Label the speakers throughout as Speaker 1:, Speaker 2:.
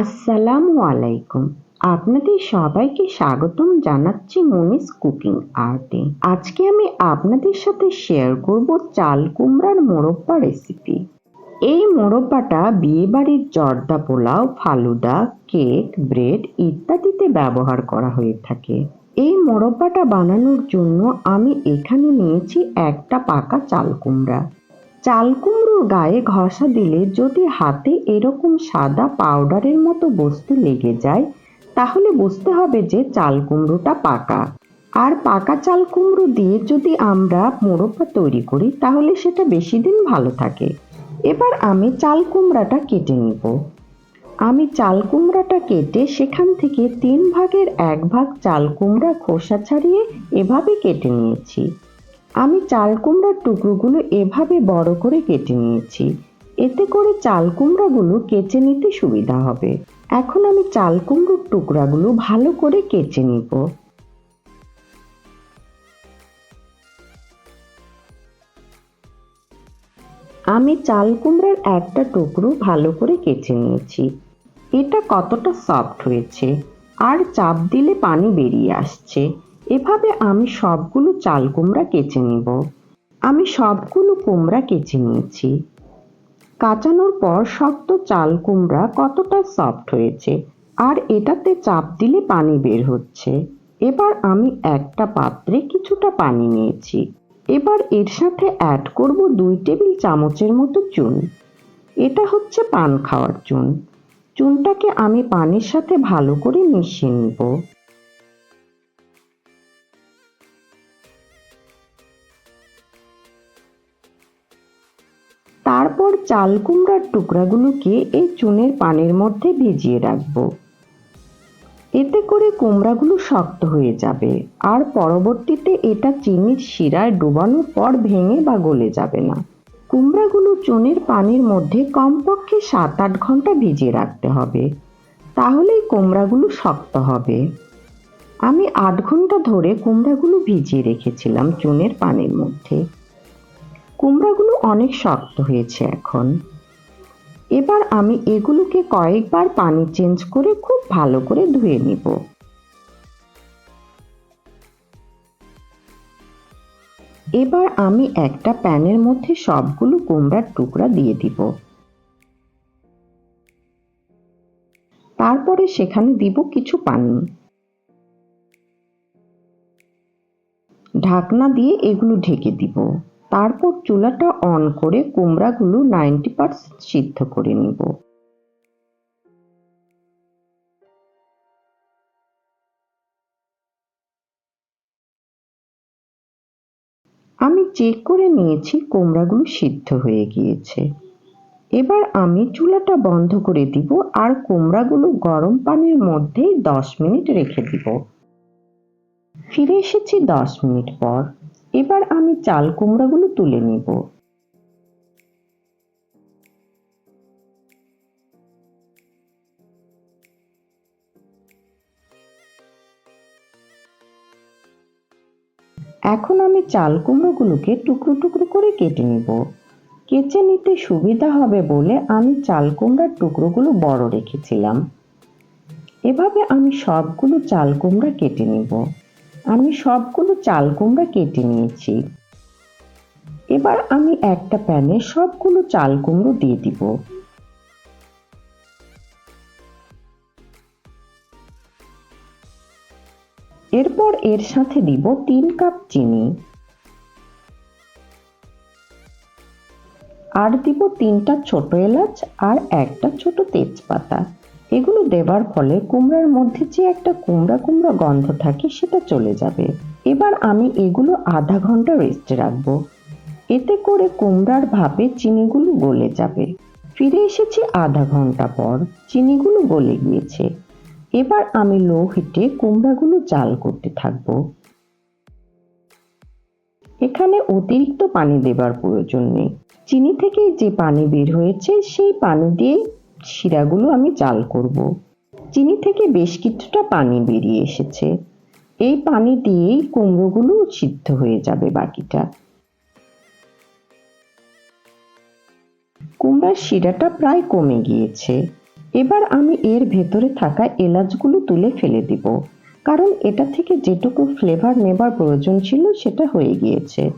Speaker 1: আসসালামু আলাইকুম। আপনাদের সবাইকে স্বাগতম জানাচ্ছি মনিস কুকিং আর্টে। আজকে আমি আপনাদের সাথে শেয়ার করব চাল কুমড়ার মোরব্বা রেসিপি এই মোরব্বাটা বিয়েবাড়ির জর্দা পোলাও, ফালুদা, কেক, ব্রেড ইত্যাদিতে ব্যবহার করা হয়ে থাকে। এই মোরব্বাটা বানানোর জন্য আমি এখানে নিয়েছি একটা পাকা চাল কুমড়া। চাল কুমড়োর গায়ে ঘষা দিলে যদি হাতে এরকম সাদা পাউডারের মতো বস্তু লেগে যায়, তাহলে বুঝতে হবে যে চাল কুমড়োটা পাকা। আর পাকা চাল কুমড়ো দিয়ে যদি আমরা মোরব্বা তৈরি করি, তাহলে সেটা বেশি দিন ভালো থাকে। এবার আমি চাল কুমড়াটা কেটে নিব। আমি চাল কুমড়াটা কেটে সেখান থেকে তিন ভাগের এক ভাগ চাল কুমড়া খোসা ছাড়িয়ে এভাবে কেটে নিয়েছি। আমি চাল কুমড়ার টুকরোগুলো এভাবে বড় করে কেটে নিয়েছি। এতে করে চাল কুমড়াগুলো কেচে নিতে সুবিধা হবে। এখন আমি চাল কুমড়োর টুকরাগুলো ভালো করে কেচে নিব। আমি চাল কুমড়ার একটা টুকরো ভালো করে কেচে নিয়েছি। এটা কতটা সফট হয়েছে। আর চাপ দিলে পানি বেরিয়ে আসছে। এভাবে আমি সবগুলো চাল কুমড়া কেচে নিব। আমি সবগুলো কুমড়া কেচে নিয়েছি। কাচানোর পর শক্ত চাল কুমড়া কতটা সফট হয়েছে, আর এটাতে চাপ দিলে পানি বের হচ্ছে। এবার আমি একটা পাত্রে কিছুটা পানি নিয়েছি। এবার এর সাথে অ্যাড করব দুই টেবিল চামচের মতো চুন। এটা হচ্ছে পান খাওয়ার চুন। চুনটাকে আমি পানির সাথে ভালো করে মিশিয়ে নিব। তারপর চাল কুমড়ার টুকরাগুলোকে এই চুনের পানির মধ্যে ভিজিয়ে রাখব। এতে করে কুমড়াগুলো শক্ত হয়ে যাবে আর পরবর্তীতে এটা চিনির শিরায় ডুবানোর পর ভেঙে বা গলে যাবে না। কুমড়াগুলো চুনের পানির মধ্যে কমপক্ষে সাত আট ঘণ্টা ভিজিয়ে রাখতে হবে, তাহলেই কুমড়াগুলো শক্ত হবে। আমি আট ঘণ্টা ধরে কুমড়াগুলো ভিজিয়ে রেখেছিলাম চুনের পানির মধ্যে। কুমড়াগুলো অনেক শক্ত হয়েছে এখন। এবার আমি এগুলোকে কয়েকবার পানি চেঞ্জ করে খুব ভালো করে ধুয়ে নিব। এবার আমি একটা প্যানের মধ্যে সবগুলো কুমড়ার টুকরা দিয়ে দিব। তারপরে সেখানে দিব কিছু পানি। ঢাকনা দিয়ে এগুলো ঢেকে দিব। তারপর চুলাটা অন করে কুমড়াগুলো নাইনটি পার্সেন্ট সিদ্ধ করে নিব। আমি চেক করে নিয়েছি কুমড়াগুলো সিদ্ধ হয়ে গিয়েছে। এবার আমি চুলাটা বন্ধ করে দিব আর কুমড়াগুলো গরম পানির মধ্যেই দশ মিনিট রেখে দিব। ফিরে এসেছি দশ মিনিট পর। এবার আমি চাল কুমড়াগুলো তুলে নিব। এখন আমি চাল কুমড়োগুলোকে টুকরো টুকরো করে কেটে নিব। কেচে নিতে সুবিধা হবে বলে আমি চাল কুমড়ার টুকরোগুলো বড় রেখেছিলাম। এভাবে আমি সবগুলো চাল কুমড়া কেটে নিব। আমি সবগুলো চাল কুমড়া কেটে নিয়েছি। এবার আমি একটা প্যানে সবগুলো চাল কুমড়ো দিয়ে দিব। এরপর এর সাথে দিব তিন কাপ চিনি। আর দিব তিনটা ছোট এলাচ আর একটা ছোট তেজপাতা। এগুলো দেবার ফলে কুমড়ার মধ্যে যে একটা কুমড়া কুমড়া গন্ধ থাকে সেটা চলে যাবে। এবার আমি এগুলো আধা ঘণ্টা রেস্টে রাখব। এতে করে কুমড়ার ভাপে চিনিগুলো গলে যাবে। ফিরে এসেছি আধা ঘণ্টা পর, চিনিগুলো গলে গিয়েছে। এবার আমি লো হিটে কুমড়াগুলো জাল করতে থাকব। এখানে অতিরিক্ত পানি দেবার প্রয়োজন নেই। চিনি থেকে যে পানি বের হয়েছে, সেই পানি দিয়ে শিরাগুলো আমি জাল করব। চিনি থেকে বেশ কিছুটা পানি বেরিয়ে এসেছে। এই পানি দিয়েই কুমড়োগুলো সিদ্ধ হয়ে যাবে বাকিটা। কুমড়ার শিরাটা প্রায় কমে গিয়েছে। এবার আমি এর ভেতরে থাকা এলাচগুলো তুলে ফেলে দিব। কারণ এটা থেকে যেটুকু ফ্লেভার নেবার প্রয়োজন ছিল সেটা হয়ে গিয়েছে।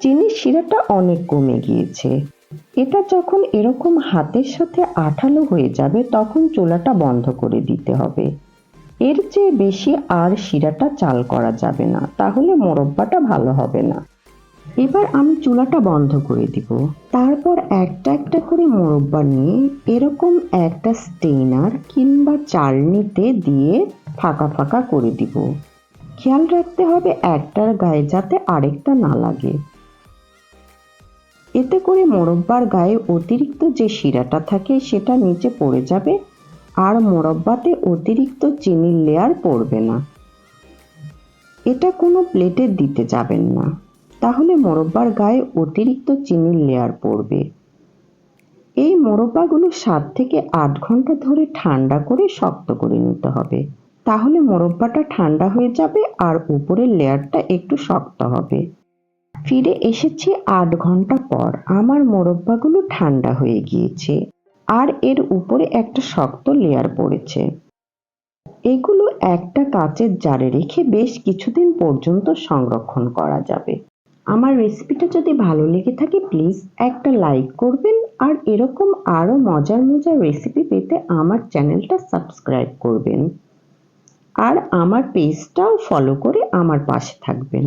Speaker 1: চিনির শিরাটা অনেক কমে গিয়েছে। এটা যখন এরকম হাতের সাথে আঠালো হয়ে যাবে, তখন চুলাটা বন্ধ করে দিতে হবে। এর চেয়ে বেশি আর শিরাটা চাল করা যাবে না, তাহলে মোরব্বাটা ভালো হবে না। এবার আমি চুলাটা বন্ধ করে দিব। তারপর একটা একটা করে মোরব্বা নিয়ে এরকম একটা স্টেইনার কিংবা চালনিতে দিয়ে ফাঁকা ফাঁকা করে দিব। খেয়াল রাখতে হবে একটার গায়ে যাতে আরেকটা না লাগে। এতে করে মোরব্বার গায়ে অতিরিক্ত যে শিরাটা থাকে সেটা নিচে পড়ে যাবে আর মোরব্বাতে অতিরিক্ত চিনির লেয়ার পড়বে না। এটা কোনো প্লেটে দিতে যাবেন না। তাহলে মোরব্বার গায়ে অতিরিক্ত চিনির লেয়ার পড়বে। এই মোরব্বাগুলো সাত থেকে আট ঘণ্টা ধরে ঠান্ডা করে শক্ত করে নিতে হবে। তাহলে মোরব্বাটা ঠান্ডা হয়ে যাবে আর উপরের লেয়ারটা একটু শক্ত হবে। ফিরে এসেছি আট ঘণ্টা পর। আমার মোরব্বাগুলো ঠান্ডা হয়ে গিয়েছে আর এর উপরে একটা শক্ত লেয়ার পড়েছে। এগুলো একটা কাচের জারে রেখে বেশ কিছুদিন পর্যন্ত সংরক্ষণ করা যাবে। আমার রেসিপিটা যদি ভালো লেগে থাকে প্লিজ একটা লাইক করবেন আর এরকম আরও মজার মজার রেসিপি পেতে আমার চ্যানেলটা সাবস্ক্রাইব করবেন। আর আমার পেজটাও ফলো করে আমার পাশে থাকবেন।